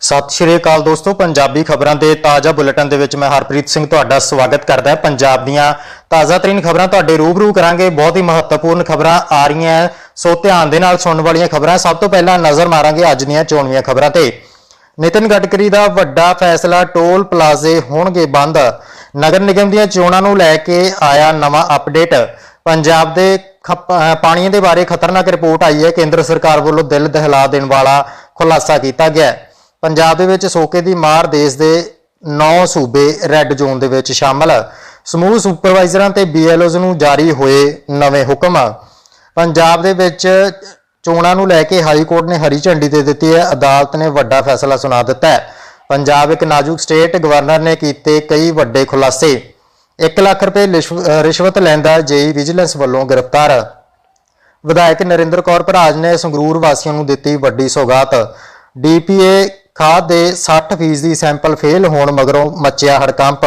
ਸਤਿ ਸ਼੍ਰੀ ਅਕਾਲ ਦੋਸਤੋ, ਪੰਜਾਬੀ ਖਬਰਾਂ ਦੇ ਤਾਜ਼ਾ ਬੁਲੇਟਿਨ ਦੇ ਵਿੱਚ ਮੈਂ ਹਰਪ੍ਰੀਤ ਸਿੰਘ ਤੁਹਾਡਾ ਸਵਾਗਤ ਕਰਦਾ ਹਾਂ। ਪੰਜਾਬ ਦੀਆਂ ਤਾਜ਼ਾ ਤਰੀਨ ਖਬਰਾਂ ਤੁਹਾਡੇ ਰੂਬਰੂ ਕਰਾਂਗੇ। ਬਹੁਤ ਹੀ ਮਹੱਤਵਪੂਰਨ ਖਬਰਾਂ ਆ ਰਹੀਆਂ ਸੋ ਧਿਆਨ ਦੇ ਨਾਲ ਸੁਣਨ ਵਾਲੀਆਂ ਖਬਰਾਂ ਸਭ ਤੋਂ ਪਹਿਲਾਂ ਨਜ਼ਰ ਮਾਰਾਂਗੇ ਅੱਜ ਦੀਆਂ ਚੋਣਵੀਆਂ ਖਬਰਾਂ ਤੇ। ਨਿਤਿਨ ਗਡਕਰੀ ਦਾ ਵੱਡਾ ਫੈਸਲਾ ਟੋਲ ਪਲਾਜ਼ੇ ਹੋਣਗੇ ਬੰਦ। ਨਗਰ ਨਿਗਮ ਦੀਆਂ ਚੋਣਾਂ ਨੂੰ ਲੈ ਕੇ ਆਇਆ ਨਵਾਂ ਅਪਡੇਟ। ਪੰਜਾਬ ਦੇ ਖਪ- ਅਹ ਪਾਣੀ ਦੇ ਬਾਰੇ ਖਤਰਨਾਕ ਰਿਪੋਰਟ ਆਈ ਹੈ। ਕੇਂਦਰ ਸਰਕਾਰ ਵੱਲੋਂ ਦਿਲ ਦਹਿਲਾ ਦੇਣ ਵਾਲਾ ਖੁਲਾਸਾ ਕੀਤਾ ਗਿਆ ਹੈ। ਪੰਜਾਬ ਦੇ ਵਿੱਚ ਸੋਕੇ ਦੀ ਮਾਰ ਦੇਸ਼ ਦੇ 9 ਸੂਬੇ ਰੈੱਡ ਜ਼ੋਨ ਦੇ ਵਿੱਚ ਸ਼ਾਮਲ। ਸਮੂਹ ਸੁਪਰਵਾਈਜ਼ਰਾਂ ਤੇ ਬੀਐਲਓਜ਼ ਨੂੰ ਜਾਰੀ ਹੋਏ ਨਵੇਂ ਹੁਕਮ। ਪੰਜਾਬ ਦੇ ਵਿੱਚ ਚੋਣਾਂ ਨੂੰ ਲੈ ਕੇ ਹਾਈ ਕੋਰਟ ਨੇ ਹਰੀ ਝੰਡੀ ਦੇ ਦਿੱਤੀ ਹੈ। ਅਦਾਲਤ ਨੇ ਵੱਡਾ ਫੈਸਲਾ ਸੁਣਾ ਦਿੱਤਾ ਹੈ। ਪੰਜਾਬ ਇੱਕ ਨਾਜ਼ੁਕ ਸਟੇਟ ਗਵਰਨਰ ਨੇ ਕੀਤੇ ਕਈ ਵੱਡੇ ਖੁਲਾਸੇ। 1 ਲੱਖ ਰੁਪਏ ਰਿਸ਼ਵਤ ਲੈਂਦਾ ਜੇਈ ਵਿਜੀਲੈਂਸ ਵੱਲੋਂ ਗ੍ਰਿਫਤਾਰ। ਵਿਧਾਇਕ ਨਰਿੰਦਰ ਕੌਰ ਭਰਾਜ ਨੇ ਸੰਗਰੂਰ ਵਾਸੀਆਂ ਨੂੰ ਦਿੱਤੀ ਵੱਡੀ ਸੌਗਾਤ। ਡੀਪੀਏ ਖਾਦ ਦੇ 60% ਸੈਂਪਲ ਫੇਲ ਹੋਣ ਮਗਰੋਂ ਮੱਚਿਆ ਹੜਕੰਪ।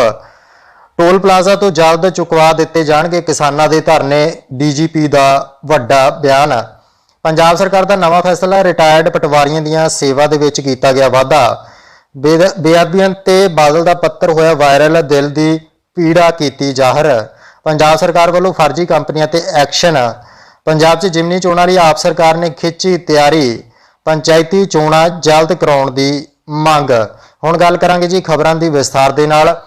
ਟੋਲ ਪਲਾਜ਼ਾ ਤੋਂ ਜਲਦ ਚੁਕਵਾ ਦਿੱਤੇ ਜਾਣਗੇ ਕਿਸਾਨਾਂ ਦੇ ਧਰਨੇ, ਡੀਜੀਪੀ ਦਾ ਵੱਡਾ ਬਿਆਨ। ਪੰਜਾਬ ਸਰਕਾਰ ਦਾ ਨਵਾਂ ਫੈਸਲਾ, ਰਿਟਾਇਰਡ ਪਟਵਾਰੀਆਂ ਦੀਆਂ ਸੇਵਾ ਦੇ ਵਿੱਚ ਕੀਤਾ ਗਿਆ ਵਾਧਾ। ਬੇਦ- ਬੇਅਦਬੀਆਂ ਤੇ ਬਾਦਲ ਦਾ ਪੱਤਰ ਹੋਇਆ ਵਾਇਰਲ, ਦਿਲ ਦੀ ਪੀੜਾ ਕੀਤੀ ਜ਼ਾਹਰ। ਪੰਜਾਬ ਸਰਕਾਰ ਵੱਲੋਂ ਫਰਜ਼ੀ ਕੰਪਨੀਆਂ ਤੇ ਐਕਸ਼ਨ। ਪੰਜਾਬ 'ਚ ਜਿਮਨੀ ਚੋਣਾਂ ਲਈ ਆਪ ਸਰਕਾਰ ਨੇ ਖਿੱਚੀ ਤਿਆਰੀ। ਪੰਚਾਇਤੀ ਚੋਣਾਂ ਜਲਦ ਕਰਾਉਣ ਦੀ ਮੰਗ। ਹੁਣ ਗੱਲ ਕਰਾਂਗੇ ਜੀ ਖਬਰਾਂ ਦੀ ਵਿਸਥਾਰ ਦੇ ਨਾਲ।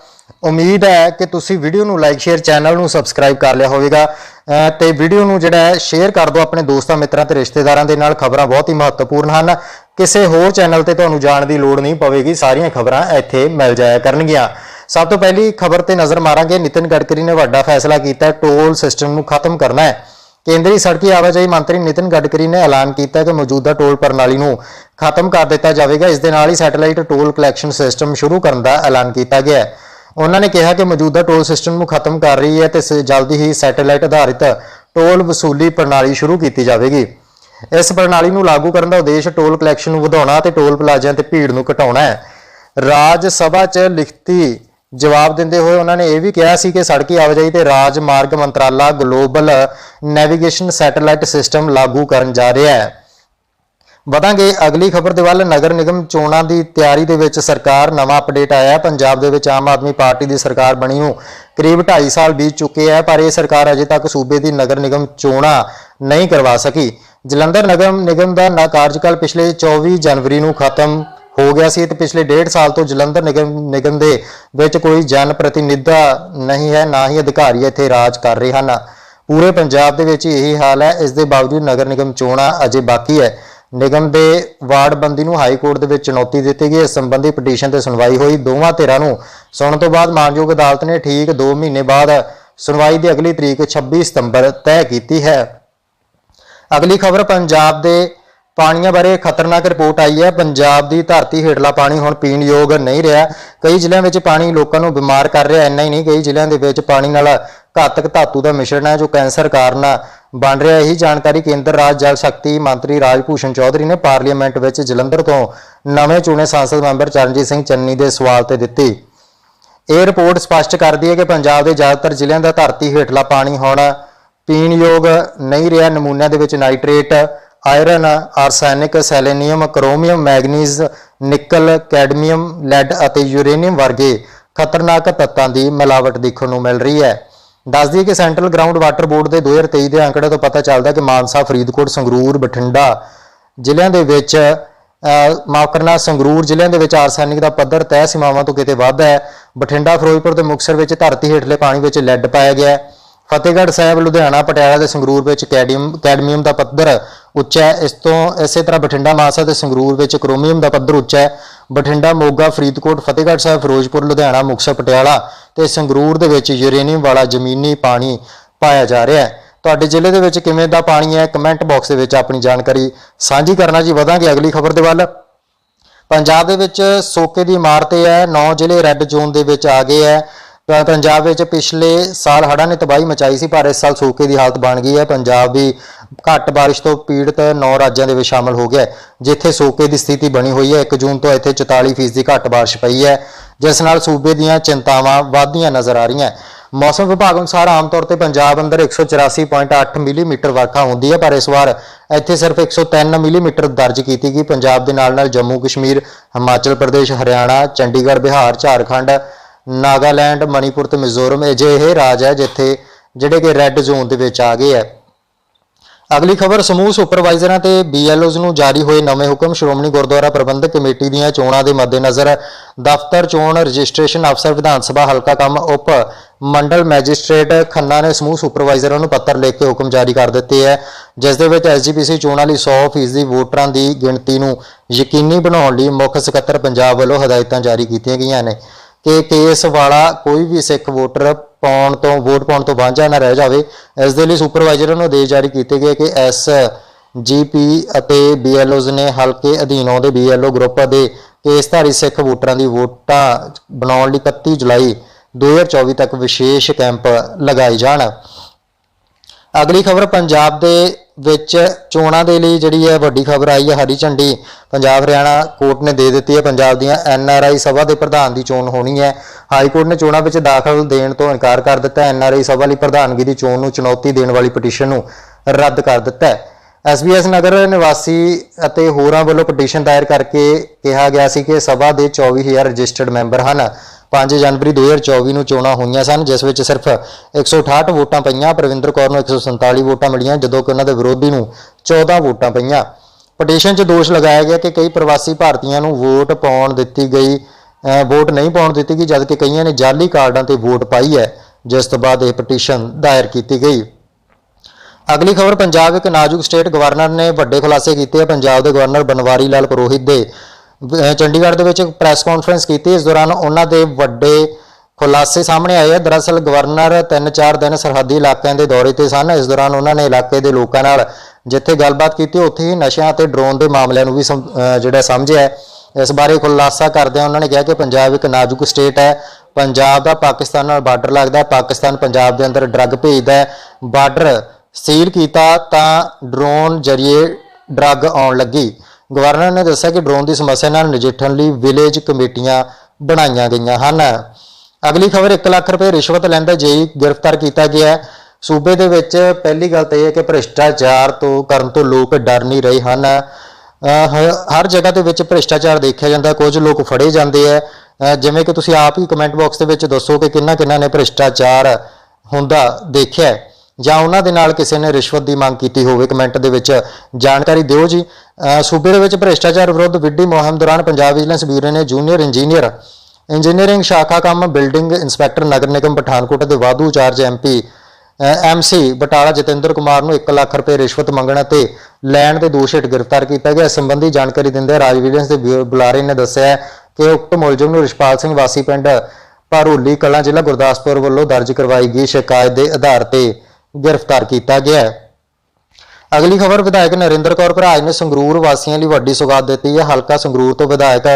ਉਮੀਦ ਹੈ ਕਿ ਤੁਸੀਂ ਵੀਡੀਓ ਨੂੰ ਲਾਈਕ, ਸ਼ੇਅਰ, ਚੈਨਲ ਨੂੰ ਸਬਸਕ੍ਰਾਈਬ ਕਰ ਲਿਆ ਹੋਵੇਗਾ। ਅਹ ਤੇ ਵੀਡੀਓ ਨੂੰ ਜਿਹੜਾ ਹੈ, ਸ਼ੇਅਰ ਕਰ ਦਿਓ ਆਪਣੇ ਦੋਸਤਾਂ, ਮਿੱਤਰਾਂ ਤੇ ਰਿਸ਼ਤੇਦਾਰਾਂ ਦੇ ਨਾਲ। ਖਬਰਾਂ ਬਹੁਤ ਹੀ ਮਹੱਤਵਪੂਰਨ ਹਨ। ਕਿਸੇ ਹੋਰ ਚੈਨਲ ਤੇ ਤੁਹਾਨੂੰ ਜਾਣ ਦੀ ਲੋੜ ਨਹੀਂ ਪਵੇਗੀ। ਸਾਰੀਆਂ ਖਬਰਾਂ ਇੱਥੇ ਮਿਲ ਜਾਇਆ ਕਰਨਗੀਆਂ। ਸਭ ਤੋਂ ਪਹਿਲੀ ਖਬਰ ਤੇ ਨਜ਼ਰ ਮਾਰਾਂਗੇ। ਨਿਤਿਨ ਗਡਕਰੀ ਨੇ ਵੱਡਾ ਫੈਸਲਾ ਕੀਤਾ ਟੋਲ ਸਿਸਟਮ ਨੂੰ ਖਤਮ ਕਰਨਾ ਹੈ। ਕੇਂਦਰੀ ਸੜਕੀ ਆਵਾਜਾਈ ਮੰਤਰੀ ਨਿਤਿਨ ਗਡਕਰੀ ਨੇ ਐਲਾਨ ਕੀਤਾ ਕਿ ਮੌਜੂਦਾ ਟੋਲ ਪ੍ਰਣਾਲੀ ਨੂੰ ਖਤਮ ਕਰ ਦਿੱਤਾ ਜਾਵੇਗਾ। ਇਸ ਦੇ ਨਾਲ ਹੀ ਸੈਟੇਲਾਈਟ ਟੋਲ ਕਲੈਕਸ਼ਨ ਸਿਸਟਮ ਸ਼ੁਰੂ ਕਰਨ ਦਾ ਐਲਾਨ ਕੀਤਾ ਗਿਆ ਹੈ। ਉਹਨਾਂ ਨੇ ਕਿਹਾ ਕਿ ਮੌਜੂਦਾ ਟੋਲ ਸਿਸਟਮ ਨੂੰ ਖਤਮ ਕਰ ਰਹੀ ਹੈ ਤੇ ਸ- ਜਲਦੀ ਹੀ ਸੈਟੇਲਾਈਟ ਆਧਾਰਿਤ ਟੋਲ ਵਸੂਲੀ ਪ੍ਰਣਾਲੀ ਸ਼ੁਰੂ ਕੀਤੀ ਜਾਵੇਗੀ। ਇਸ ਪ੍ਰਣਾਲੀ ਨੂੰ ਲਾਗੂ ਕਰਨ ਦਾ ਉਦੇਸ਼ ਟੋਲ ਕਲੈਕਸ਼ਨ ਨੂੰ ਵਧਾਉਣਾ ਤੇ ਟੋਲ ਪਲਾਜ਼ਿਆਂ ਤੇ ਭੀੜ ਨੂੰ ਘਟਾਉਣਾ ਹੈ। ਰਾਜ ਸਭਾ 'ਚ ਲਿਖਤੀ ਜਵਾਬ ਦਿੰਦੇ ਹੋਏ ਉਹਨਾਂ ਨੇ ਇਹ ਵੀ ਕਿਹਾ ਸੀ ਕਿ ਸੜਕੀ ਆਵਾਜਾਈ ਤੇ ਰਾਜ ਮਾਰਗ ਮੰਤਰਾਲਾ ਗਲੋਬਲ ਨੈਵੀਗੇਸ਼ਨ ਸੈਟੇਲਾਈਟ ਸਿਸਟਮ ਲਾਗੂ ਕਰਨ ਜਾ ਰਿਹਾ ਹੈ। ਵਧਾਂਗੇ ਅਗਲੀ ਖਬਰ ਦੇ ਵੱਲ। ਨਗਰ ਨਿਗਮ ਚੋਣਾਂ ਦੀ ਤਿਆਰੀ ਦੇ ਵਿੱਚ ਸਰਕਾਰ ਨਵਾਂ ਅਪਡੇਟ ਆਇਆ ਪੰਜਾਬ ਦੇ ਵਿੱਚ ਆਮ ਆਦਮੀ ਪਾਰਟੀ ਦੀ ਸਰਕਾਰ ਬਣੀ ਨੂੰ ਕਰੀਬ 2.5 ਸਾਲ ਬੀਤ ਚੁੱਕੇ ਹੈ, ਪਰ ਇਹ ਸਰਕਾਰ ਅਜੇ ਤੱਕ ਸੂਬੇ ਦੀ ਨਗਰ ਨਿਗਮ ਚੋਣਾਂ ਨਹੀਂ ਕਰਵਾ ਸਕੀ। ਜਲੰਧਰ ਨਗਰ ਨਿਗਮ ਦਾ ਨਾ ਕਾਰਜਕਾਲ ਪਿਛਲੇ 24 ਜਨਵਰੀ ਨੂੰ ਖਤਮ ਹੋ ਗਿਆ ਸੀ ਤੇ ਪਿਛਲੇ 1.5 ਸਾਲ ਤੋਂ ਜਲੰਧਰ ਨਿਗਮ ਨਿਗਮ ਦੇ ਵਿੱਚ ਕੋਈ ਜਨ ਪ੍ਰਤੀਨਿਧਾ ਨਹੀਂ ਹੈ, ਨਾ ਹੀ ਅਧਿਕਾਰੀ ਇੱਥੇ ਰਾਜ ਕਰ ਰਹੇ ਹਨ। ਪੂਰੇ ਪੰਜਾਬ ਦੇ ਵਿੱਚ ਇਹੀ ਹਾਲ ਹੈ। ਇਸ ਦੇ ਬਾਵਜੂਦ ਨਗਰ ਨਿਗਮ ਚੋਣਾਂ ਅਜੇ ਬਾਕੀ ਹੈ। ਨਿਗਮ ਦੇ ਵਾਰਡਬੰਦੀ ਨੂੰ ਹਾਈ ਕੋਰਟ ਦੇ ਵਿੱਚ ਚੁਣੌਤੀ ਦਿੱਤੀ ਗਈ। ਇਸ ਸੰਬੰਧੀ ਪਟੀਸ਼ਨ ਤੇ ਸੁਣਵਾਈ ਹੋਈ। ਦੋਵਾਂ ਧਿਰਾਂ ਨੂੰ ਸੁਣਨ ਤੋਂ ਬਾਅਦ ਮਾਨਯੋਗ ਅਦਾਲਤ ਨੇ ਠੀਕ 2 ਮਹੀਨੇ ਬਾਅਦ ਸੁਣਵਾਈ ਦੀ ਅਗਲੀ ਤਰੀਕ 26 ਸਤੰਬਰ ਤੈਅ ਕੀਤੀ ਹੈ। ਅਗਲੀ ਖਬਰ, ਪੰਜਾਬ ਦੇ ਪਾਣੀਆਂ ਬਾਰੇ ਖਤਰਨਾਕ ਰਿਪੋਰਟ ਆਈ ਹੈ। ਪੰਜਾਬ ਦੀ ਧਰਤੀ ਹੇਠਲਾ ਪਾਣੀ ਹੁਣ ਪੀਣ ਯੋਗ ਨਹੀਂ ਰਿਹਾ। ਕਈ ਜ਼ਿਲ੍ਹਿਆਂ ਵਿੱਚ ਪਾਣੀ ਲੋਕਾਂ ਨੂੰ ਬਿਮਾਰ ਕਰ ਰਿਹਾ, ਇੰਨਾ ਹੀ ਨਹੀਂ। ਕਈ ਜ਼ਿਲ੍ਹਿਆਂ ਦੇ ਵਿੱਚ ਪਾਣੀ ਨਾਲ ਘਾਤਕ ਧਾਤੂ ਦਾ ਮਿਸ਼ਰਣ ਹੈ, ਜੋ ਕੈਂਸਰ ਕਾਰਨ ਬਣ ਰਿਹਾ। ਇਹੀ ਜਾਣਕਾਰੀ ਕੇਂਦਰ ਰਾਜ ਜਲ ਸ਼ਕਤੀ ਮੰਤਰੀ ਰਾਜਭੂਸ਼ਣ ਚੌਧਰੀ ਨੇ ਪਾਰਲੀਮੈਂਟ ਵਿੱਚ ਜਲੰਧਰ ਤੋਂ ਨਵੇਂ ਚੁਣੇ ਸੰਸਦ ਮੈਂਬਰ ਚਰਨਜੀਤ ਸਿੰਘ ਚੰਨੀ ਦੇ ਸਵਾਲ ਤੇ ਦਿੱਤੀ। ਇਹ ਰਿਪੋਰਟ ਸਪਸ਼ਟ ਕਰਦੀ ਹੈ ਕਿ ਪੰਜਾਬ ਦੇ ਜ਼ਿਆਦਾਤਰ ਜ਼ਿਲ੍ਹਿਆਂ ਦਾ ਧਰਤੀ ਹੇਠਲਾ ਪਾਣੀ ਹੁਣ ਪੀਣ ਯੋਗ ਨਹੀਂ ਰਿਹਾ। ਨਮੂਨਿਆਂ ਦੇ ਵਿੱਚ nitrate iron, arsenic, selenium, chromium, manganese, nickel, cadmium, lead ਅਤੇ ਯੂਰੇਨੀਅਮ ਵਰਗੇ ਖਤਰਨਾਕ ਤੱਤਾਂ ਦੀ ਮਿਲਾਵਟ ਦੇਖਣ ਨੂੰ ਮਿਲ ਰਹੀ ਹੈ। ਦੱਸ ਦਈਏ ਕਿ ਸੈਂਟਰਲ ਗਰਾਊਂਡ ਵਾਟਰ ਬੋਰਡ ਦੇ 2023 ਦੇ ਅੰਕੜੇ ਤੋਂ ਪਤਾ ਚੱਲਦਾ ਕਿ ਮਾਨਸਾ, ਫਰੀਦਕੋਟ, ਸੰਗਰੂਰ, ਬਠਿੰਡਾ ਜ਼ਿਲ੍ਹਿਆਂ ਦੇ ਵਿੱਚ ਮਾਫ਼ ਕਰਨਾ ਸੰਗਰੂਰ ਜ਼ਿਲ੍ਹਿਆਂ ਦੇ ਵਿੱਚ ਆਰਸੈਨਿਕ ਦਾ ਪੱਧਰ ਤੈਅ ਸੀਮਾਵਾਂ ਤੋਂ ਕਿਤੇ ਵੱਧ ਹੈ। ਬਠਿੰਡਾ, ਫਿਰੋਜ਼ਪੁਰ ਤੇ ਮੁਕਤਸਰ ਵਿੱਚ ਧਰਤੀ ਹੇਠਲੇ ਪਾਣੀ ਵਿੱਚ ਲੈੱਡ ਪਾਇਆ ਗਿਆ ਹੈ। ਫਤਿਹਗੜ੍ਹ ਸਾਹਿਬ, ਲੁਧਿਆਣਾ, ਪਟਿਆਲਾ ਤੇ ਸੰਗਰੂਰ ਵਿੱਚ ਕੈਡਮੀਅਮ ਕੈਡਮੀਅਮ ਦਾ ਪੱਧਰ ਉੱਚਾ ਹੈ। ਇਸ ਤੋਂ ਇਸੇ ਤਰ੍ਹਾਂ ਬਠਿੰਡਾ ਮਾਨਸਾ ਤੇ ਸੰਗਰੂਰ ਵਿੱਚ ਕ੍ਰੋਮੀਅਮ ਦਾ ਪੱਧਰ ਉੱਚਾ ਹੈ। ਬਠਿੰਡਾ ਮੋਗਾ ਫਰੀਦਕੋਟ ਫਤਿਹਗੜ੍ਹ ਸਾਹਿਬ ਫਿਰੋਜ਼ਪੁਰ ਲੁਧਿਆਣਾ ਮੁਕਤਸਰ ਪਟਿਆਲਾ ਤੇ ਸੰਗਰੂਰ ਦੇ ਵਿੱਚ ਯੂਰੇਨੀਅਮ ਵਾਲਾ ਜ਼ਮੀਨੀ ਪਾਣੀ ਪਾਇਆ ਜਾ ਰਿਹਾ ਹੈ। ਤੁਹਾਡੇ ਜ਼ਿਲ੍ਹੇ ਦੇ ਵਿੱਚ ਕਿਵੇਂ ਦਾ ਪਾਣੀ ਹੈ? ਕਮੈਂਟ ਬਾਕਸ ਦੇ ਵਿੱਚ ਆਪਣੀ ਜਾਣਕਾਰੀ ਸਾਂਝੀ ਕਰਨਾ ਜੀ। ਵਧਾਂਗੇ ਅਗਲੀ ਖਬਰ ਦੇ ਵੱਲ। ਪੰਜਾਬ ਦੇ ਵਿੱਚ ਸੋਕੇ ਦੀ ਇਮਾਰਤ ਇਹ ਹੈ। 9 ਜ਼ਿਲ੍ਹੇ ਰੈੱਡ ਜ਼ੋਨ ਦੇ ਵਿੱਚ ਆ ਗਏ ਹੈ। ਪੰਜਾਬ ਵਿੱਚ ਪਿਛਲੇ ਸਾਲ ਹੜ੍ਹਾਂ ਨੇ ਤਬਾਹੀ ਮਚਾਈ ਸੀ, ਪਰ ਇਸ ਸਾਲ ਸੋਕੇ ਦੀ ਹਾਲਤ ਬਣ ਗਈ ਹੈ। ਪੰਜਾਬ ਵੀ ਘੱਟ ਬਾਰਿਸ਼ ਤੋਂ ਪੀੜਤ 9 ਰਾਜਾਂ ਦੇ ਵਿੱਚ ਸ਼ਾਮਲ ਹੋ ਗਿਆ ਜਿੱਥੇ ਸੋਕੇ ਦੀ ਸਥਿਤੀ ਬਣੀ ਹੋਈ ਹੈ। 1 ਜੂਨ ਤੋਂ ਇੱਥੇ 44% ਦੀ ਘੱਟ ਬਾਰਿਸ਼ ਪਈ ਹੈ, ਜਿਸ ਨਾਲ ਸੂਬੇ ਦੀਆਂ ਚਿੰਤਾਵਾਂ ਵਧਦੀਆਂ ਨਜ਼ਰ ਆ ਰਹੀਆਂ ਮੌਸਮ ਵਿਭਾਗ ਅਨੁਸਾਰ ਆਮ ਤੌਰ ਤੇ ਪੰਜਾਬ ਅੰਦਰ 184.8 ਮਿਲੀਮੀਟਰ ਵਰਖਾ ਹੁੰਦੀ ਹੈ, ਪਰ ਇਸ ਵਾਰ ਇੱਥੇ ਸਿਰਫ 103 ਮਿਲੀਮੀਟਰ ਦਰਜ ਕੀਤੀ ਗਈ। ਪੰਜਾਬ ਦੇ ਨਾਲ ਨਾਲ ਜੰਮੂ ਕਸ਼ਮੀਰ ਹਿਮਾਚਲ ਪ੍ਰਦੇਸ਼, ਹਰਿਆਣਾ, ਚੰਡੀਗੜ੍ਹ, ਬਿਹਾਰ, ਝਾਰਖੰਡ ਨਾਗਾਲੈਂਡ, ਮਣੀਪੁਰ ਤੇ ਮਿਜ਼ੋਰਮ ਅਜਿਹੇ ਰਾਜ ਹੈ ਜਿੱਥੇ ਜਿਹੜੇ ਕਿ ਰੈੱਡ ਜ਼ੋਨ ਦੇ ਵਿੱਚ ਆ ਗਏ ਹੈ। ਅਗਲੀ ਖਬਰ, ਸਮੂਹ ਸੁਪਰਵਾਈਜ਼ਰਾਂ ਤੇ ਬੀਐਲਓਜ਼ ਨੂੰ ਜਾਰੀ ਹੋਏ ਨਵੇਂ ਹੁਕਮ ਸ਼੍ਰੋਮਣੀ ਗੁਰਦੁਆਰਾ ਪ੍ਰਬੰਧਕ ਕਮੇਟੀ ਦੀਆਂ ਚੋਣਾਂ ਦੇ ਮੱਦੇਨਜ਼ਰ ਦਫ਼ਤਰ ਚੋਣ ਰਜਿਸਟ੍ਰੇਸ਼ਨ ਅਫਸਰ ਵਿਧਾਨ ਸਭਾ ਹਲਕਾ ਕੰਮ ਉਪ ਮੰਡਲ ਮੈਜਿਸਟ੍ਰੇਟ ਖੰਨਾ ਨੇ ਸਮੂਹ ਸੁਪਰਵਾਈਜ਼ਰਾਂ ਨੂੰ ਪੱਤਰ ਲਿਖ ਕੇ ਹੁਕਮ ਜਾਰੀ ਕਰ ਦਿੱਤੇ ਹੈ, ਜਿਸ ਦੇ ਵਿੱਚ ਐਸਜੀਪੀਸੀ ਚੋਣਾਂ ਲਈ 100% ਵੋਟਰਾਂ ਦੀ ਗਿਣਤੀ ਨੂੰ ਯਕੀਨੀ ਬਣਾਉਣ ਲਈ ਮੁੱਖ ਸਕੱਤਰ ਪੰਜਾਬ ਵੱਲੋਂ ਹਦਾਇਤਾਂ ਜਾਰੀ ਕੀਤੀਆਂ ਗਈਆਂ ਨੇ। ਕਿ ਕੇਸ ਵਾਲਾ ਕੋਈ ਵੀ ਸਿੱਖ ਵੋਟਰ ਪਾਉਣ ਤੋਂ, ਵੋਟ ਪਾਉਣ ਤੋਂ ਵਾਂਝਾ ਨਾ ਰਹਿ ਜਾਵੇ, ਇਸ ਦੇ ਲਈ ਸੁਪਰਵਾਈਜ਼ਰਾਂ ਨੂੰ ਆਦੇਸ਼ ਜਾਰੀ ਕੀਤੇ ਗਏ ਕਿ ਐਸ ਜੀਪੀ ਅਤੇ ਬੀਐਲਓਜ਼ ਨੇ ਹਲਕੇ ਅਧੀਨ ਆਉਂਦੇ ਬੀਐਲਓ ਗਰੁੱਪ ਦੇ ਕੇਸਧਾਰੀ ਸਿੱਖ ਵੋਟਰਾਂ ਦੀ ਵੋਟਾਂ ਬਣਾਉਣ ਲਈ 31 ਜੁਲਾਈ 2024 ਤੱਕ ਵਿਸ਼ੇਸ਼ ਕੈਂਪ ਲਗਾਏ ਜਾਣ। ਅਗਲੀ ਖਬਰ ਪੰਜਾਬ ਦੇ ਵਿੱਚ ਚੋਣਾਂ ਦੇ ਲਈ ਜਿਹੜੀ ਹੈ ਵੱਡੀ ਖਬਰ ਆਈ ਹੈ ਹਰੀ ਝੰਡੀ। ਪੰਜਾਬ, ਹਰਿਆਣਾ ਕੋਰਟ ਨੇ ਦੇ ਦਿੱਤੀ ਹੈ ਪੰਜਾਬ ਦੀਆਂ ਐੱਨ ਆਰ ਆਈ ਸਭਾ ਦੇ ਪ੍ਰਧਾਨ ਦੀ ਚੋਣ ਹੋਣੀ ਹੈ। ਹਾਈ ਕੋਰਟ ਨੇ ਚੋਣਾਂ ਵਿੱਚ ਦਾਖਲ ਦੇਣ ਤੋਂ ਇਨਕਾਰ ਕਰ ਦਿੱਤਾ ਐੱਨ ਆਰ ਆਈ ਸਭਾ ਲਈ ਪ੍ਰਧਾਨਗੀ ਦੀ ਚੋਣ ਨੂੰ ਚੁਣੌਤੀ ਦੇਣ ਵਾਲੀ ਪਟੀਸ਼ਨ ਨੂੰ ਰੱਦ ਕਰ ਦਿੱਤਾ ਹੈ। ਐਸਬੀਐਸ ਨਗਰ ਨਿਵਾਸੀ ਅਤੇ ਹੋਰਾਂ ਵੱਲੋਂ ਪਟੀਸ਼ਨ ਦਾਇਰ ਕਰਕੇ ਕਿਹਾ ਗਿਆ ਸੀ ਕਿ ਸਭਾ ਦੇ 24000 ਰਜਿਸਟਰਡ ਮੈਂਬਰ ਹਨ। 5 ਜਨਵਰੀ 2024 ਨੂੰ ਚੋਣਾਂ ਹੋਈਆਂ ਸਨ, ਜਿਸ ਵਿੱਚ ਸਿਰਫ 168 ਵੋਟਾਂ ਪਈਆਂ, ਪ੍ਰਵਿੰਦਰ ਕੌਰ ਨੂੰ 147 ਵੋਟਾਂ ਮਿਲੀਆਂ, ਜਦੋਂ ਕਿ ਉਹਨਾਂ ਦੇ ਵਿਰੋਧੀ ਨੂੰ 14 ਵੋਟਾਂ ਪਈਆਂ। ਪਟੀਸ਼ਨ 'ਚ ਦੋਸ਼ ਲਗਾਇਆ ਗਿਆ ਕਿ ਕਈ ਪ੍ਰਵਾਸੀ ਭਾਰਤੀਆਂ ਨੂੰ ਵੋਟ ਪਾਉਣ ਦਿੱਤੀ ਗਈ ਵੋਟ ਨਹੀਂ ਪਾਉਣ ਦਿੱਤੀ ਗਈ, ਜਦਕਿ ਕਈਆਂ ਨੇ ਜਾਲੀ ਕਾਰਡਾਂ ਤੇ ਵੋਟ ਪਾਈ ਹੈ, ਜਿਸ ਤੋਂ ਬਾਅਦ ਇਹ ਪਟੀਸ਼ਨ ਦਾਇਰ ਕੀਤੀ ਗਈ। ਅਗਲੀ ਖਬਰ, ਪੰਜਾਬ ਇੱਕ ਨਾਜ਼ੁਕ ਸਟੇਟ ਗਵਰਨਰ ਨੇ ਵੱਡੇ ਖੁਲਾਸੇ ਕੀਤੇ ਹੈ ਪੰਜਾਬ ਦੇ ਗਵਰਨਰ ਬਨਵਾਰੀ ਲਾਲ ਪੁਰੋਹਿਤ ਦੇ ਚੰਡੀਗੜ੍ਹ ਦੇ ਵਿੱਚ ਇੱਕ ਪ੍ਰੈਸ ਕਾਨਫਰੰਸ ਕੀਤੀ। ਇਸ ਦੌਰਾਨ ਉਹਨਾਂ ਦੇ ਵੱਡੇ ਖੁਲਾਸੇ ਸਾਹਮਣੇ ਆਏ। ਹੈ ਦਰਅਸਲ ਗਵਰਨਰ 3-4 ਦਿਨ ਸਰਹੱਦੀ ਇਲਾਕਿਆਂ ਦੇ ਦੌਰੇ ਤੇ ਸਨ। ਇਸ ਦੌਰਾਨ ਉਹਨਾਂ ਨੇ ਇਲਾਕੇ ਦੇ ਲੋਕਾਂ ਨਾਲ ਜਿੱਥੇ ਗੱਲਬਾਤ ਕੀਤੀ, ਉੱਥੇ ਹੀ ਨਸ਼ਿਆਂ ਅਤੇ ਡਰੋਨ ਦੇ ਮਾਮਲਿਆਂ ਨੂੰ ਵੀ ਸਮ- ਜਿਹੜਾ ਸਮਝਿਆ ਇਸ ਬਾਰੇ ਖੁਲਾਸਾ ਕਰਦਿਆਂ ਉਹਨਾਂ ਨੇ ਕਿਹਾ ਕਿ ਪੰਜਾਬ ਇੱਕ ਨਾਜ਼ੁਕ ਸਟੇਟ ਹੈ। ਪੰਜਾਬ ਦਾ ਪਾਕਿਸਤਾਨ ਨਾਲ ਬਾਰਡਰ ਲੱਗਦਾ ਹੈ। ਪਾਕਿਸਤਾਨ ਪੰਜਾਬ ਦੇ ਅੰਦਰ ਡਰੱਗ ਭੇਜਦਾ ਹੈ। ਬਾਰਡਰ ਸੀਲ ਕੀਤਾ ਤਾਂ ਡਰੋਨ ਜਰੀਏ ਡਰੱਗ ਆਉਣ ਲੱਗੀ। ਗਵਰਨਰ ਨੇ ਦੱਸਿਆ ਕਿ ਡਰੋਨ ਦੀ ਸਮੱਸਿਆ ਨਾਲ ਨਜਿੱਠਣ ਲਈ ਵਿਲੇਜ ਕਮੇਟੀਆਂ ਬਣਾਈਆਂ ਗਈਆਂ ਹਨ। ਅਗਲੀ ਖਬਰ 1 ਲੱਖ ਰੁਪਏ ਰਿਸ਼ਵਤ ਲੈਂਦਾ ਜੇਈ ਗ੍ਰਿਫਤਾਰ ਕੀਤਾ ਗਿਆ ਹੈ। ਸੂਬੇ ਦੇ ਵਿੱਚ ਪਹਿਲੀ ਗੱਲ ਤਾਂ ਇਹ ਹੈ ਕਿ ਭ੍ਰਿਸ਼ਟਾਚਾਰ ਤੋਂ ਕਰਨ ਤੋਂ ਲੋਕ ਡਰ ਨਹੀਂ ਰਹੇ ਹਨ। ਅਹ ਹਰ ਜਗ੍ਹਾ ਦੇ ਵਿੱਚ ਭ੍ਰਿਸ਼ਟਾਚਾਰ ਦੇਖਿਆ ਜਾਂਦਾ, ਕੁਝ ਲੋਕ ਫੜੇ ਜਾਂਦੇ ਆ ਜਿਵੇਂ ਕਿ ਤੁਸੀਂ ਆਪ ਹੀ ਕਮੈਂਟ ਬਾਕਸ ਦੇ ਵਿੱਚ ਦੱਸੋ ਕਿ ਕਿੰਨਾ ਕਿੰਨਾ ਨੇ ਭ੍ਰਿਸ਼ਟਾਚਾਰ ਹੁੰਦਾ ਦੇਖਿਆ ਜਾਂ ਉਹਨਾਂ ਦੇ ਨਾਲ ਕਿਸੇ ਨੇ ਰਿਸ਼ਵਤ ਦੀ ਮੰਗ ਕੀਤੀ ਹੋਵੇ, ਕਮੈਂਟ ਦੇ ਵਿੱਚ ਜਾਣਕਾਰੀ ਦਿਓ ਜੀ। ਸੂਬੇ ਦੇ ਵਿੱਚ ਭ੍ਰਿਸ਼ਟਾਚਾਰ ਵਿਰੁੱਧ ਵਿੱਢੀ ਮੁਹਿੰਮ ਦੌਰਾਨ ਪੰਜਾਬ ਵਿਜੀਲੈਂਸ ਬਿਊਰੋ ਨੇ ਜੂਨੀਅਰ ਇੰਜੀਨੀਅਰ ਇੰਜੀਨੀਅਰਿੰਗ ਸ਼ਾਖਾ ਕੰਮ ਬਿਲਡਿੰਗ ਇੰਸਪੈਕਟਰ ਨਗਰ ਨਿਗਮ ਪਠਾਨਕੋਟ ਦੇ ਵਾਧੂ charge MP MC Batala Jatinder Kumar ਨੂੰ 1 ਲੱਖ ਰੁਪਏ ਰਿਸ਼ਵਤ ਮੰਗਣ ਅਤੇ ਲੈਣ ਦੇ ਦੋਸ਼ ਹੇਠ ਗ੍ਰਿਫਤਾਰ ਕੀਤਾ ਗਿਆ। ਇਸ ਸੰਬੰਧੀ ਜਾਣਕਾਰੀ ਦਿੰਦੇ ਰਾਜ ਵਿਜੀਲੈਂਸ ਦੇ ਬਿਊ- ਬੁਲਾਰੇ ਨੇ ਦੱਸਿਆ ਕਿ ਉਕਤ ਮੁਲਜ਼ਮ ਨੂੰ ਰਿਸ਼ਪਾਲ ਸਿੰਘ ਵਾਸੀ ਪਿੰਡ ਭਾਰੋਲੀ ਕਲਾਂ ਜ਼ਿਲ੍ਹਾ ਗੁਰਦਾਸਪੁਰ ਵੱਲੋਂ ਦਰਜ ਕਰਵਾਈ ਗਈ ਸ਼ਿਕਾਇਤ ਦੇ ਆਧਾਰ ਤੇ ਗ੍ਰਿਫਤਾਰ ਕੀਤਾ ਗਿਆ ਹੈ। ਅਗਲੀ ਖਬਰ, ਵਿਧਾਇਕ ਨਰਿੰਦਰ ਕੌਰ ਭਰਾਜ ਨੇ ਸੰਗਰੂਰ ਵਾਸੀਆਂ ਲਈ ਵੱਡੀ ਸੌਗਾਤ ਦਿੱਤੀ ਹੈ। ਹਲਕਾ ਸੰਗਰੂਰ ਤੋਂ ਵਿਧਾਇਕ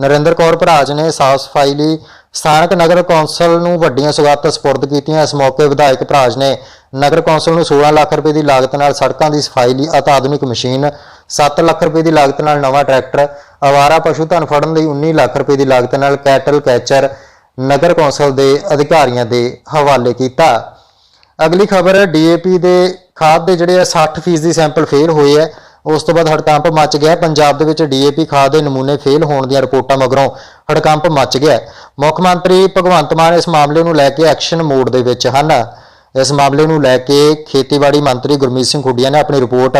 ਨਰਿੰਦਰ ਕੌਰ ਭਰਾਜ ਨੇ ਸਾਫ਼ ਸਫ਼ਾਈ ਲਈ ਸਥਾਨਕ ਨਗਰ ਕੌਂਸਲ ਨੂੰ ਵੱਡੀਆਂ ਸੁਗਾਤਾਂ ਸਪੁਰਦ ਕੀਤੀਆਂ। ਇਸ ਮੌਕੇ ਵਿਧਾਇਕ ਭਰਾਜ ਨੇ ਨਗਰ ਕੌਂਸਲ ਨੂੰ 16 ਲੱਖ ਰੁਪਏ ਦੀ ਲਾਗਤ ਨਾਲ ਸੜਕਾਂ ਦੀ ਸਫ਼ਾਈ ਲਈ ਅਤ ਆਧੁਨਿਕ ਮਸ਼ੀਨ 7 ਲੱਖ ਰੁਪਏ ਦੀ ਲਾਗਤ ਨਾਲ ਨਵਾਂ ਟਰੈਕਟਰ ਆਵਾਰਾ ਪਸ਼ੂ ਧਨ ਫੜਨ ਲਈ 19 ਲੱਖ ਰੁਪਏ ਦੀ ਲਾਗਤ ਨਾਲ ਕੈਟਲ ਕੈਚਰ ਨਗਰ ਕੌਂਸਲ ਦੇ ਅਧਿਕਾਰੀਆਂ ਦੇ ਹਵਾਲੇ ਕੀਤਾ। ਅਗਲੀ ਖਬਰ ਡੀਏਪੀ ਦੇ ਖਾਦ ਦੇ ਜਿਹੜੇ ਆ 60% ਸੈਂਪਲ ਫੇਲ ਹੋਏ ਆ। ਉਸ ਤੋਂ ਬਾਅਦ ਹੜਕੰਪ ਮਚ ਗਿਆ। ਪੰਜਾਬ ਦੇ ਵਿੱਚ ਡੀਏਪੀ ਖਾਦ ਦੇ ਨਮੂਨੇ ਫੇਲ ਹੋਣ ਦੀਆਂ ਰਿਪੋਰਟਾਂ ਮਗਰੋਂ ਹੜਕੰਪ ਮਚ ਗਿਆ। ਮੁੱਖ ਮੰਤਰੀ ਭਗਵੰਤ ਮਾਨ ਇਸ ਮਾਮਲੇ ਨੂੰ ਲੈ ਕੇ ਐਕਸ਼ਨ ਮੋਡ ਦੇ ਵਿੱਚ ਹਨ। ਇਸ ਮਾਮਲੇ ਨੂੰ ਲੈ ਕੇ ਖੇਤੀਬਾੜੀ ਮੰਤਰੀ ਗੁਰਮੀਤ ਸਿੰਘ ਖੁੱਡੀਆਂ ਨੇ ਆਪਣੀ ਰਿਪੋਰਟ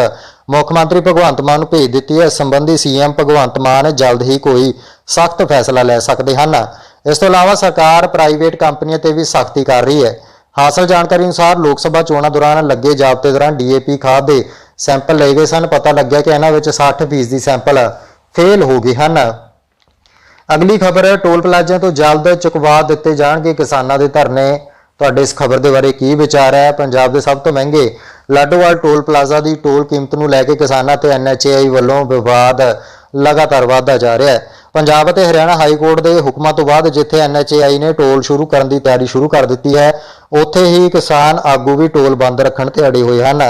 ਮੁੱਖ ਮੰਤਰੀ ਭਗਵੰਤ ਮਾਨ ਨੂੰ ਭੇਜ ਦਿੱਤੀ ਹੈ। ਇਸ ਸੰਬੰਧੀ ਸੀਐਮ ਭਗਵੰਤ ਮਾਨ ਜਲਦ ਹੀ ਕੋਈ ਸਖਤ ਫੈਸਲਾ ਲੈ ਸਕਦੇ ਹਨ। ਇਸ ਤੋਂ ਇਲਾਵਾ ਸਰਕਾਰ ਪ੍ਰਾਈਵੇਟ ਕੰਪਨੀਆਂ ਤੇ ਵੀ ਸਖਤੀ ਕਰ ਰਹੀ ਹੈ। ਹਾਸਲ ਜਾਣਕਾਰੀ ਅਨੁਸਾਰ ਲੋਕ ਸਭਾ ਚੋਣਾਂ ਦੌਰਾਨ ਲੱਗੇ ਜਾਬਤੇ ਦੌਰਾਨ ਡੀਏਪੀ ਖਾਦ ਦੇ ਸੈਂਪਲ ਲਏ ਗਏ ਸਨ। ਪਤਾ ਲੱਗਿਆ ਕਿ ਇਹਨਾਂ ਵਿੱਚ 60% ਦੀ ਸੈਂਪਲ ਫੇਲ ਹੋ ਗਏ ਹਨ। ਅਗਲੀ ਖਬਰ, ਟੋਲ ਪਲਾਜ਼ਿਆਂ ਤੋਂ ਜਲਦ ਚੁਕਵਾ ਦਿੱਤੇ ਜਾਣਗੇ ਕਿਸਾਨਾਂ ਦੇ ਧਰਨੇ। ਤੁਹਾਡੇ ਇਸ ਖਬਰ ਦੇ ਬਾਰੇ ਕੀ ਵਿਚਾਰ ਹੈ? ਪੰਜਾਬ ਦੇ ਸਭ ਤੋਂ ਮਹਿੰਗੇ ਲਾਡੋਵਾਲ ਟੋਲ ਪਲਾਜ਼ਾ ਦੀ ਟੋਲ ਕੀਮਤ ਨੂੰ ਲੈ ਕੇ ਕਿਸਾਨਾਂ ਤੇ ਐਨਐਚਏਆਈ ਵੱਲੋਂ ਵਿਵਾਦ ਲਗਾਤਾਰ ਵਧਦਾ ਜਾ ਰਿਹਾ ਹੈ। ਪੰਜਾਬ ਅਤੇ ਹਰਿਆਣਾ ਹਾਈ ਕੋਰਟ ਦੇ ਹੁਕਮਾਂ ਤੋਂ ਬਾਅਦ ਜਿੱਥੇ ਐਨਐਚਏਆਈ ਨੇ ਟੋਲ ਸ਼ੁਰੂ ਕਰਨ ਦੀ ਤਿਆਰੀ ਸ਼ੁਰੂ ਕਰ ਦਿੱਤੀ ਹੈ, ਉੱਥੇ ਹੀ ਕਿਸਾਨ ਆਗੂ ਵੀ ਟੋਲ ਬੰਦ ਰੱਖਣ ਤੇ ਅੜੇ ਹੋਏ ਹਨ।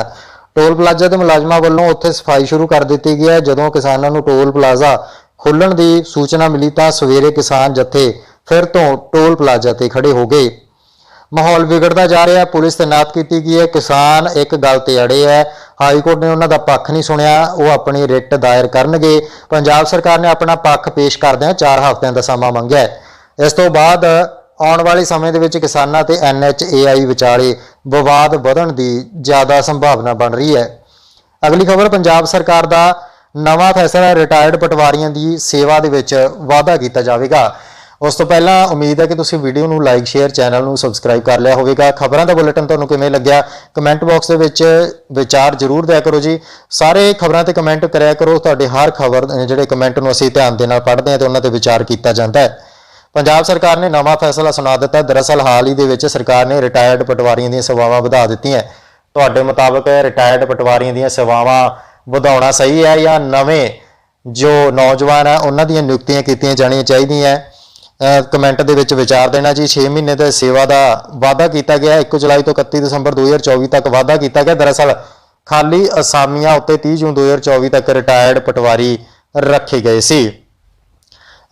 ਟੋਲ ਪਲਾਜ਼ਾ ਦੇ ਮੁਲਾਜ਼ਮਾਂ ਵੱਲੋਂ ਉੱਥੇ ਸਫ਼ਾਈ ਸ਼ੁਰੂ ਕਰ ਦਿੱਤੀ ਗਈ ਹੈ। ਜਦੋਂ ਕਿਸਾਨਾਂ ਨੂੰ ਟੋਲ ਪਲਾਜ਼ਾ ਖੁੱਲਣ ਦੀ ਸੂਚਨਾ ਮਿਲੀ ਤਾਂ ਸਵੇਰੇ ਕਿਸਾਨ ਜਥੇ ਫਿਰ ਤੋਂ ਟੋਲ ਪਲਾਜ਼ਾ ਤੇ ਖੜੇ ਹੋ ਗਏ। ਮਾਹੌਲ ਵਿਗੜਦਾ ਜਾ ਰਿਹਾ। ਪੁਲਿਸ ਤੈਨਾਤ ਕੀਤੀ ਗਈ ਹੈ। ਕਿਸਾਨ ਇੱਕ ਗੱਲ ਤੇ ਅੜੇ ਹੈ। ਹਾਈ ਕੋਰਟ ਨੇ ਉਹਨਾਂ ਦਾ ਪੱਖ ਨਹੀਂ ਸੁਣਿਆ। ਉਹ ਆਪਣੀ ਰਿਟ ਦਾਇਰ ਕਰਨਗੇ। ਪੰਜਾਬ ਸਰਕਾਰ ਨੇ ਆਪਣਾ ਪੱਖ ਪੇਸ਼ ਕਰਦਿਆਂ 4 ਹਫ਼ਤਿਆਂ ਦਾ ਸਮਾਂ ਮੰਗਿਆ ਹੈ। ਇਸ ਤੋਂ ਬਾਅਦ ਆਉਣ ਵਾਲੇ ਸਮੇਂ ਦੇ ਵਿੱਚ ਕਿਸਾਨਾਂ ਤੇ NHAI ਵਿਚਾਲੇ ਵਿਵਾਦ ਵਧਣ ਦੀ ਜ਼ਿਆਦਾ ਸੰਭਾਵਨਾ ਬਣ ਰਹੀ ਹੈ। ਅਗਲੀ ਖਬਰ, ਪੰਜਾਬ ਸਰਕਾਰ ਦਾ ਨਵਾਂ ਫੈਸਲਾ ਰਿਟਾਇਰਡ ਪਟਵਾਰੀਆਂ ਦੀ ਸੇਵਾ ਦੇ ਵਿੱਚ ਵਾਧਾ ਕੀਤਾ ਜਾਵੇਗਾ। ਉਸ ਤੋਂ ਪਹਿਲਾਂ ਉਮੀਦ ਹੈ ਕਿ ਤੁਸੀਂ ਵੀਡੀਓ ਨੂੰ ਲਾਈਕ ਸ਼ੇਅਰ ਚੈਨਲ ਨੂੰ ਸਬਸਕ੍ਰਾਈਬ ਕਰ ਲਿਆ ਹੋਵੇਗਾ। ਖਬਰਾਂ ਦਾ ਬੁਲੇਟਿਨ ਤੁਹਾਨੂੰ ਕਿਵੇਂ ਲੱਗਿਆ? ਕਮੈਂਟ ਬਾਕਸ ਦੇ ਵਿੱਚ ਵਿਚਾਰ ਜ਼ਰੂਰ ਦਿਆ ਕਰੋ ਜੀ। ਸਾਰੇ ਖਬਰਾਂ ਤੇ ਕਮੈਂਟ ਕਰਿਆ ਕਰੋ। ਤੁਹਾਡੇ ਹਰ ਖਬਰ ਜਿਹੜੇ ਕਮੈਂਟ ਨੂੰ ਅਸੀਂ ਧਿਆਨ ਦੇ ਨਾਲ ਪੜ੍ਹਦੇ ਹਾਂ ਤੇ ਉਹਨਾਂ ਤੇ ਵਿਚਾਰ ਕੀਤਾ ਜਾਂਦਾ ਹੈ। ਪੰਜਾਬ ਸਰਕਾਰ ਨੇ ਨਵਾਂ ਫੈਸਲਾ ਸੁਣਾ ਦਿੱਤਾ। ਦਰਅਸਲ ਹਾਲ ਹੀ ਦੇ ਵਿੱਚ ਸਰਕਾਰ ਨੇ ਰਿਟਾਇਰਡ ਪਟਵਾਰੀਆਂ ਦੀਆਂ ਸੇਵਾਵਾਂ ਵਧਾ ਦਿੱਤੀਆਂ ਤੁਹਾਡੇ ਮੁਤਾਬਕ ਰਿਟਾਇਰਡ ਪਟਵਾਰੀਆਂ ਦੀਆਂ ਸੇਵਾਵਾਂ ਵਧਾਉਣਾ ਸਹੀ ਹੈ ਜਾਂ ਨਵੇਂ ਜੋ ਨੌਜਵਾਨ ਆ ਉਹਨਾਂ ਦੀਆਂ ਨਿਯੁਕਤੀਆਂ ਕੀਤੀਆਂ ਜਾਣੀਆਂ ਚਾਹੀਦੀਆਂ ਕਮੈਂਟ ਦੇ ਵਿੱਚ ਵਿਚਾਰ ਦੇਣਾ ਜੀ 6 ਮਹੀਨੇ ਦੇ ਸੇਵਾ ਦਾ ਵਾਅਦਾ ਕੀਤਾ ਗਿਆ 1 ਜੁਲਾਈ ਤੋਂ 31 ਦਸੰਬਰ 2024 ਤੱਕ ਵਾਅਦਾ ਕੀਤਾ ਗਿਆ। ਦਰਅਸਲ ਖਾਲੀ ਅਸਾਮੀਆਂ ਉੱਤੇ 30 ਜੂਨ 2024 ਤੱਕ ਰਿਟਾਇਰਡ ਪਟਵਾਰੀ ਰੱਖੇ ਗਏ ਸੀ।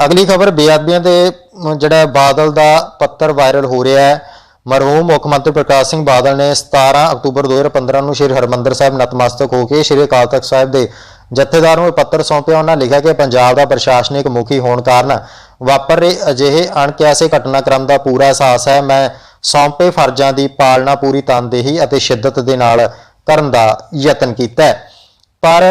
ਅਗਲੀ ਖਬਰ, ਬੇਅਦਬੀਆਂ ਦੇ ਜਿਹੜਾ ਬਾਦਲ ਦਾ ਪੱਤਰ ਵਾਇਰਲ ਹੋ ਰਿਹਾ ਹੈ, ਮਰਹੂਮ ਮੁੱਖ ਮੰਤਰੀ ਪ੍ਰਕਾਸ਼ ਸਿੰਘ ਬਾਦਲ ਨੇ 17 ਅਕਤੂਬਰ 2015 ਨੂੰ ਸ਼੍ਰੀ ਹਰਮੰਦਰ ਸਾਹਿਬ ਨਤਮਸਤਕ ਹੋ ਕੇ ਸ਼੍ਰੀ ਅਕਾਲ ਤਖਤ ਸਾਹਿਬ ਦੇ ਜਥੇਦਾਰ ਨੂੰ ਇਹ ਪੱਤਰ ਸੌਂਪਿਆ, ਉਹਨਾਂ ਲਿਖਿਆ ਕਿ ਪੰਜਾਬ ਦਾ ਪ੍ਰਸ਼ਾਸਨਿਕ ਮੁਖੀ ਹੋਣ ਕਾਰਨ ਵਾਪਰ ਰਹੇ ਅਜਿਹੇ ਅਣਕਿਆਸੇ ਘਟਨਾਕ੍ਰਮ ਦਾ ਪੂਰਾ ਅਹਿਸਾਸ ਹੈ। ਮੈਂ ਸੌਂਪੇ ਫਰਜ਼ਾਂ ਦੀ ਪਾਲਣਾ ਪੂਰੀ ਤਨਦੇਹੀ ਅਤੇ ਸ਼ਿੱਦਤ ਦੇ ਨਾਲ ਕਰਨ ਦਾ ਯਤਨ ਕੀਤਾ ਹੈ। ਪਰ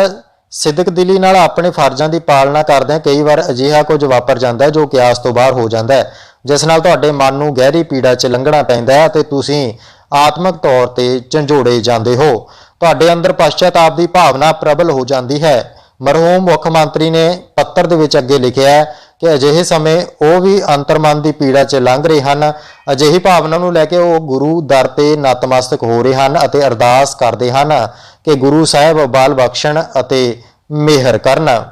ਸਿੱਧਕ ਦਿਲੀ ਨਾਲ ਆਪਣੇ ਫਰਜ਼ਾਂ ਦੀ ਪਾਲਣਾ ਕਰਦਿਆਂ ਕਈ ਵਾਰ ਅਜਿਹਾ ਕੁਝ ਵਾਪਰ ਜਾਂਦਾ ਹੈ ਜੋ ਕਿਆਸ ਤੋਂ ਬਾਹਰ ਹੋ ਜਾਂਦਾ ਹੈ, ਜਿਸ ਨਾਲ ਤੁਹਾਡੇ ਮਨ ਨੂੰ ਗਹਿਰੀ ਪੀੜਾ 'ਚ ਲੰਘਣਾ ਪੈਂਦਾ ਹੈ ਅਤੇ ਤੁਸੀਂ ਆਤਮਿਕ ਤੌਰ ਤੇ ਝੰਜੋੜੇ ਜਾਂਦੇ ਹੋ। ਤੁਹਾਡੇ ਅੰਦਰ ਪਛਤਾਪ ਦੀ ਭਾਵਨਾ ਪ੍ਰਬਲ ਹੋ ਜਾਂਦੀ ਹੈ। ਮਰਹੂਮ ਮੁੱਖ ਮੰਤਰੀ ਨੇ ਪੱਤਰ ਦੇ ਵਿੱਚ ਅੱਗੇ ਲਿਖਿਆ ਕਿ ਅਜਿਹੇ ਸਮੇਂ ਉਹ ਵੀ ਅੰਤਰਮਨ ਦੀ ਪੀੜਾ 'ਚ ਲੰਘ ਰਹੇ ਹਨ। ਅਜਿਹੀ ਭਾਵਨਾ ਨੂੰ ਲੈ ਕੇ ਉਹ ਗੁਰੂ ਦਰ ਤੇ ਨਤਮਸਤਕ ਹੋ ਰਹੇ ਹਨ ਅਤੇ ਅਰਦਾਸ ਕਰਦੇ ਹਨ ਕਿ ਗੁਰੂ ਸਾਹਿਬ ਬਾਲ ਬਖਸ਼ਣ ਅਤੇ ਮਿਹਰ ਕਰਨ।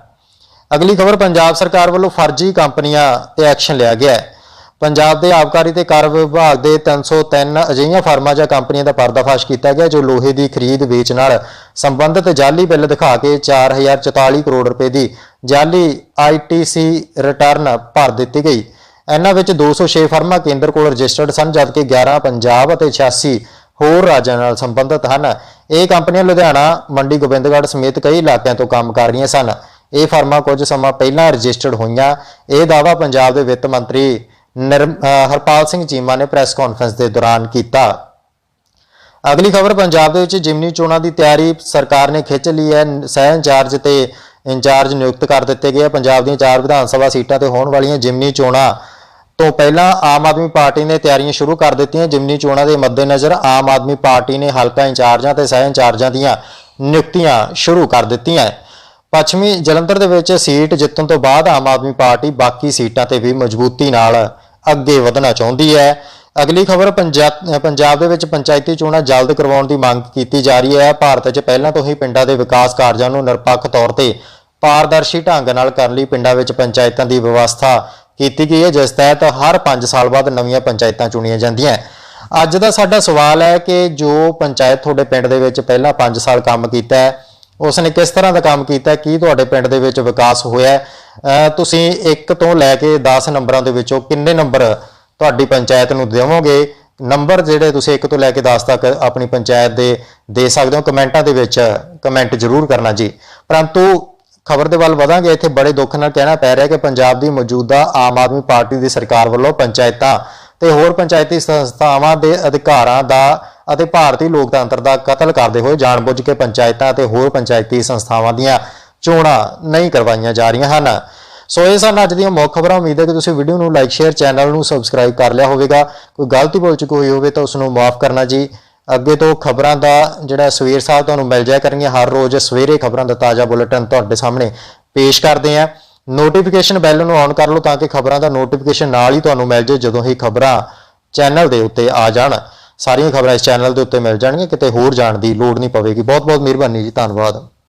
ਅਗਲੀ ਖਬਰ, ਪੰਜਾਬ ਸਰਕਾਰ ਵੱਲੋਂ ਫਰਜ਼ੀ ਕੰਪਨੀਆਂ ਤੇ ਐਕਸ਼ਨ ਲਿਆ ਗਿਆ ਹੈ। ਪੰਜਾਬ ਦੇ ਆਬਕਾਰੀ ਤੇ ਕਰ ਵਿਭਾਗ ਦੇ 303 ਅਜਿਹੀਆਂ ਫਰਮਾਂ ਜਾਂ ਕੰਪਨੀਆਂ ਦਾ ਪਰਦਾਫਾਸ਼ ਕੀਤਾ ਗਿਆ, ਜੋ ਲੋਹੇ ਦੀ ਖਰੀਦ, ਵੇਚ ਨਾਲ ਸੰਬੰਧਿਤ ਜਾਲੀ ਬਿੱਲ ਦਿਖਾ ਕੇ 4044 ਕਰੋੜ ਰੁਪਏ ਦੀ ਜਾਲੀ ਆਈਟੀਸੀ ਰਿਟਰਨ ਭਰ ਦਿੱਤੀ ਗਈ। ਇਹਨਾਂ ਵਿੱਚ 206 ਫਰਮਾਂ ਕੇਂਦਰ ਕੋਲ ਰਜਿਸਟਰਡ ਸਨ, ਜਦਕਿ 11 ਪੰਜਾਬ ਅਤੇ 86 ਹੋਰ ਰਾਜਾਂ ਨਾਲ ਸੰਬੰਧਿਤ ਹਨ। ਇਹ ਕੰਪਨੀਆਂ ਲੁਧਿਆਣਾ, ਮੰਡੀ, ਗੋਬਿੰਦਗੜ੍ਹ ਸਮੇਤ ਕਈ ਇਲਾਕਿਆਂ ਤੋਂ ਕੰਮ ਕਰ ਰਹੀਆਂ ਸਨ। ਇਹ ਫਰਮਾਂ ਕੁਝ ਸਮਾਂ ਪਹਿਲਾਂ ਰਜਿਸਟਰਡ ਹੋਈਆਂ। ਇਹ ਦਾਅਵਾ ਪੰਜਾਬ ਦੇ ਵਿੱਤ ਮੰਤਰੀ ਹਰਪਾਲ ਸਿੰਘ ਚੀਮਾ ਨੇ ਪ੍ਰੈਸ ਕਾਨਫਰੰਸ ਦੇ ਦੌਰਾਨ ਕੀਤਾ। ਅਗਲੀ ਖਬਰ, ਪੰਜਾਬ ਦੇ ਵਿੱਚ ਜਿਮਨੀ ਚੋਣਾਂ ਦੀ ਤਿਆਰੀ ਸਰਕਾਰ ਨੇ ਖਿੱਚ ਲਈ ਹੈ। ਸਹਿ ਇੰਚਾਰਜ ਤੇ ਇੰਚਾਰਜ ਨਿਯੁਕਤ ਕਰ ਦਿੱਤੇ ਗਏ ਪੰਜਾਬ ਦੀਆਂ ਚਾਰ ਵਿਧਾਨ ਸਭਾ ਸੀਟਾਂ ਤੇ ਹੋਣ ਵਾਲੀਆਂ ਜਿਮਨੀ ਚੋਣਾਂ ਤੋਂ ਪਹਿਲਾਂ ਆਮ ਆਦਮੀ ਪਾਰਟੀ ਨੇ ਤਿਆਰੀਆਂ ਸ਼ੁਰੂ ਕਰ ਦਿੱਤੀਆਂ। ਜਿਮਨੀ ਚੋਣਾਂ ਦੇ ਮੱਦੇਨਜ਼ਰ ਆਮ ਆਦਮੀ ਪਾਰਟੀ ਨੇ ਹਲਕਾ ਇੰਚਾਰਜਾਂ ਤੇ ਸਹਿ ਇੰਚਾਰਜਾਂ ਦੀਆਂ ਨਿਯੁਕਤੀਆਂ ਸ਼ੁਰੂ ਕਰ ਦਿੱਤੀਆਂ। ਪੱਛਮੀ ਜਲੰਧਰ ਦੇ ਵਿੱਚ ਸੀਟ ਜਿੱਤਣ ਤੋਂ ਬਾਅਦ ਆਮ ਆਦਮੀ ਪਾਰਟੀ ਬਾਕੀ ਸੀਟਾਂ ਤੇ ਵੀ ਮਜ਼ਬੂਤੀ ਨਾਲ ਅੱਗੇ ਵਧਣਾ ਚਾਹੁੰਦੀ ਹੈ। ਅਗਲੀ ਖਬਰ, ਪੰਜਾਬ ਪੰਜਾਬ ਦੇ ਵਿੱਚ ਪੰਚਾਇਤੀ ਚੋਣਾਂ ਜਲਦ ਕਰਵਾਉਣ ਦੀ ਮੰਗ ਕੀਤੀ ਜਾ ਰਹੀ ਹੈ। ਭਾਰਤ 'ਚ ਪਹਿਲਾਂ ਤੋਂ ਹੀ ਪਿੰਡਾਂ ਦੇ ਵਿਕਾਸ ਕਾਰਜਾਂ ਨੂੰ ਨਿਰਪੱਖ ਤੌਰ ਤੇ ਪਾਰਦਰਸ਼ੀ ਢੰਗ ਨਾਲ ਕਰਨ ਲਈ ਪਿੰਡਾਂ ਵਿੱਚ ਪੰਚਾਇਤਾਂ ਦੀ ਵਿਵਸਥਾ ਕੀਤੀ ਗਈ ਹੈ, ਜਿਸ ਤਹਿਤ ਹਰ 5 ਸਾਲ ਬਾਅਦ ਨਵੀਆਂ ਪੰਚਾਇਤਾਂ ਚੁਣੀਆਂ ਜਾਂਦੀਆਂ ਅੱਜ ਦਾ ਸਾਡਾ ਸਵਾਲ ਹੈ ਕਿ ਜੋ ਪੰਚਾਇਤ ਤੁਹਾਡੇ ਪਿੰਡ ਦੇ ਵਿੱਚ ਪਹਿਲਾਂ 5 ਸਾਲ ਕੰਮ ਕੀਤਾ ਹੈ ਉਸ ਨੇ ਕਿਸ ਤਰ੍ਹਾਂ ਦਾ ਕੰਮ ਕੀਤਾ, ਕੀ ਤੁਹਾਡੇ ਪਿੰਡ ਦੇ ਵਿੱਚ ਵਿਕਾਸ ਹੋਇਆ ਤੁਸੀਂ 1 ਤੋਂ ਲੈ ਕੇ 10 ਨੰਬਰਾਂ ਦੇ ਵਿੱਚੋਂ ਕਿੰਨੇ ਨੰਬਰ ਤੁਹਾਡੀ ਪੰਚਾਇਤ ਨੂੰ ਦੇਵੋਗੇ? ਨੰਬਰ ਜਿਹੜੇ ਤੁਸੀਂ 1 ਤੋਂ ਲੈ ਕੇ 10 ਤੱਕ ਆਪਣੀ ਪੰਚਾਇਤ ਦੇ ਦੇ ਸਕਦੇ ਹੋ, ਕਮੈਂਟਾਂ ਦੇ ਵਿੱਚ ਕਮੈਂਟ ਜ਼ਰੂਰ ਕਰਨਾ ਜੀ। ਪਰੰਤੂ ਖਬਰ ਦੇ ਵੱਲ ਵਧਾਂਗੇ, ਇੱਥੇ ਬੜੇ ਦੁੱਖ ਨਾਲ ਕਹਿਣਾ ਪੈ ਰਿਹਾ ਕਿ ਪੰਜਾਬ ਦੀ ਮੌਜੂਦਾ ਆਮ ਆਦਮੀ ਪਾਰਟੀ ਦੀ ਸਰਕਾਰ ਵੱਲੋਂ ਪੰਚਾਇਤਾਂ ਤੇ ਹੋਰ ਪੰਚਾਇਤੀ ਸੰਸਥਾਵਾਂ ਦੇ ਅਧਿਕਾਰਾਂ ਦਾ ਅਤੇ ਭਾਰਤੀ ਲੋਕਤੰਤਰ ਦਾ ਕਤਲ ਕਰਦੇ ਹੋਏ ਜਾਣਬੁੱਝ ਕੇ ਪੰਚਾਇਤਾਂ ਅਤੇ ਹੋਰ ਪੰਚਾਇਤੀ ਸੰਸਥਾਵਾਂ ਦੀਆਂ ਚੋਣਾਂ ਨਹੀਂ ਕਰਵਾਈਆਂ ਜਾ ਰਹੀਆਂ ਹਨ। ਸੋ ਇਹ ਸਨ ਅੱਜ ਦੀਆਂ ਮੁੱਖ ਖਬਰਾਂ। ਉਮੀਦ ਹੈ ਕਿ ਤੁਸੀਂ ਵੀਡੀਓ ਨੂੰ ਲਾਈਕ, ਸ਼ੇਅਰ, ਚੈਨਲ ਨੂੰ ਸਬਸਕ੍ਰਾਈਬ ਕਰ ਲਿਆ ਹੋਵੇਗਾ। ਕੋਈ ਗਲਤੀ ਬੋਲ ਚੁੱਕੀ ਹੋਈ ਹੋਵੇ ਤਾਂ ਉਸ ਨੂੰ ਮਾਫ ਕਰਨਾ ਜੀ। ਅੱਗੇ ਤੋਂ ਖਬਰਾਂ ਦਾ ਜਿਹੜਾ ਸਵੇਰ ਸਾਹਿਬ ਤੁਹਾਨੂੰ ਮਿਲ ਜਾਇਆ ਕਰਨਗੀਆਂ। ਹਰ ਰੋਜ਼ ਸਵੇਰੇ ਖਬਰਾਂ ਦਾ ਤਾਜ਼ਾ ਬੁਲੇਟਿਨ ਤੁਹਾਡੇ ਸਾਹਮਣੇ ਪੇਸ਼ ਕਰਦੇ ਹਾਂ। ਨੋਟੀਫਿਕੇਸ਼ਨ ਬੈਲ ਨੂੰ ਔਨ ਕਰ ਲਓ ਤਾਂ ਕਿ ਖਬਰਾਂ ਦਾ ਨੋਟੀਫਿਕੇਸ਼ਨ ਨਾਲ ਹੀ ਤੁਹਾਨੂੰ ਮਿਲ ਜਾਏ, ਜਦੋਂ ਹੀ ਖਬਰਾਂ ਚੈਨਲ ਦੇ ਉੱਤੇ ਆ ਜਾਣ। ਸਾਰੀਆਂ ਖਬਰਾਂ ਇਸ ਚੈਨਲ ਦੇ ਉੱਤੇ ਮਿਲ ਜਾਣਗੀਆਂ, ਕਿਤੇ ਹੋਰ ਜਾਣ ਦੀ ਲੋੜ ਨਹੀਂ ਪਵੇਗੀ। ਬਹੁਤ ਬਹੁਤ ਮਿਹਰਬਾਨੀ ਜੀ, ਧੰਨਵਾਦ।